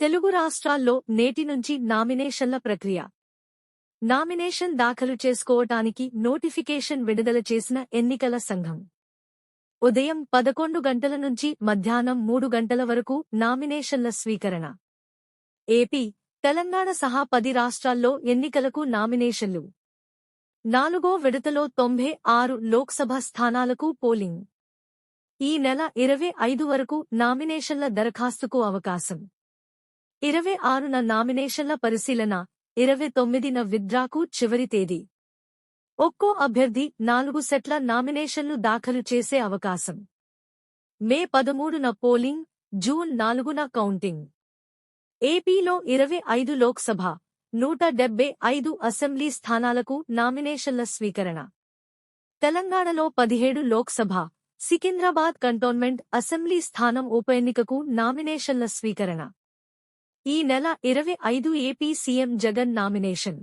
తెలుగు రాష్ట్రాల్లో నేటి నుంచి నామినేషన్ల ప్రక్రియ. నామినేషన్ దాఖలు చేసుకోవటానికి నోటిఫికేషన్ విడుదల చేసిన ఎన్నికల సంఘం. ఉదయం పదకొండు గంటల నుంచి మధ్యాహ్నం మూడు గంటల వరకు నామినేషన్ల స్వీకరణ. ఏపీ తెలంగాణ సహా పది రాష్ట్రాల్లో ఎన్నికలకు నామినేషన్లు. నాలుగో విడతలో తొంభై ఆరు లోక్సభ స్థానాలకు పోలింగ్. ఈ నెల ఇరవై ఐదు వరకు నామినేషన్ల దరఖాస్తుకు అవకాశం. ఇరవై ఆరున నామినేషన్ల పరిశీలన ఇరవై తొమ్మిదిన విద్రాకు చివరి తేదీ. ఒక్కో అభ్యర్థి నాలుగు సెట్ల నామినేషన్లు దాఖలు చేసే అవకాశం. మే పదమూడున పోలింగ్ జూన్ నాలుగున కౌంటింగ్. ఏపీలో ఇరవై ఐదు లోక్సభ నూట డెబ్బై ఐదు అసెంబ్లీ స్థానాలకు నామినేషన్ల స్వీకరణ. తెలంగాణలో పదిహేడు లోక్సభ సికింద్రాబాద్ కంటోన్మెంట్ అసెంబ్లీ స్థానం ఉప ఎన్నికకు నామినేషన్ల స్వీకరణ. ఈ నెల ఇరవై ఐదు ఏపీ సీఎం జగన్ నామినేషన్.